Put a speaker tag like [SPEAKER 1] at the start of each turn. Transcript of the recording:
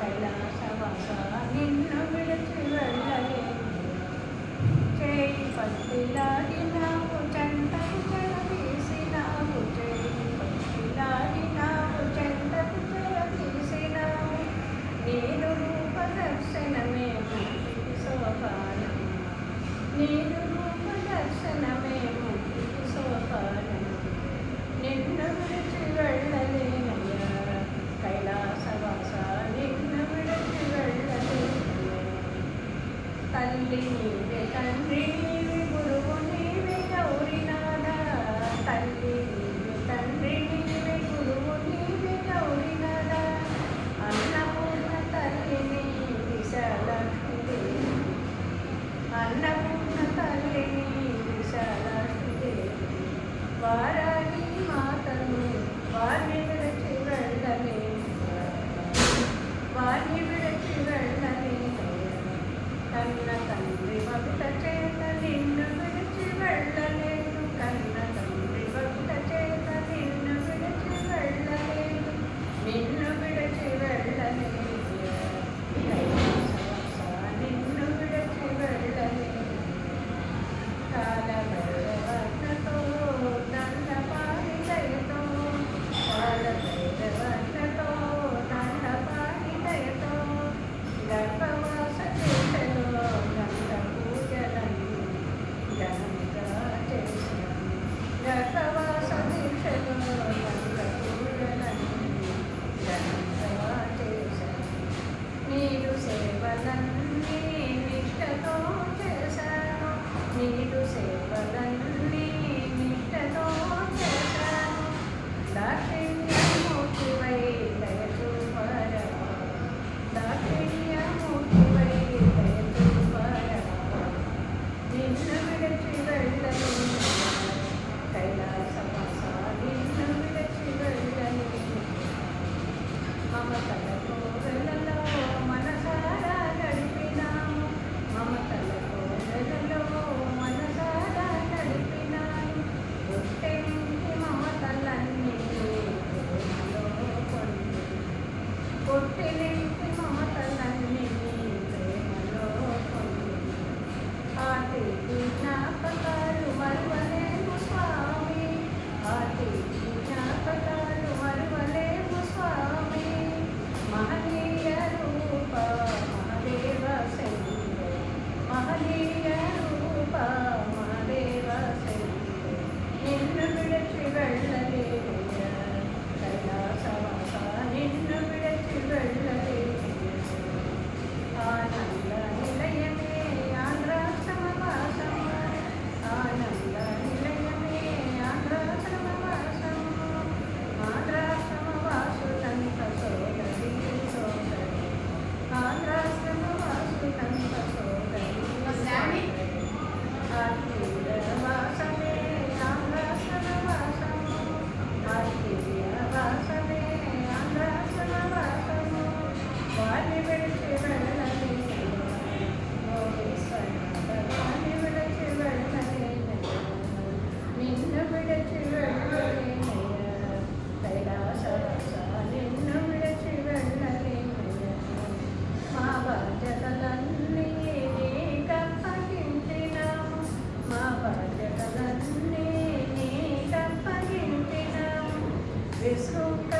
[SPEAKER 1] കൈലാസവാസ നിന്നു വിളിച്ചു വെള്ളലേ ചെയ് പത്തിലാ place Amen. Cristo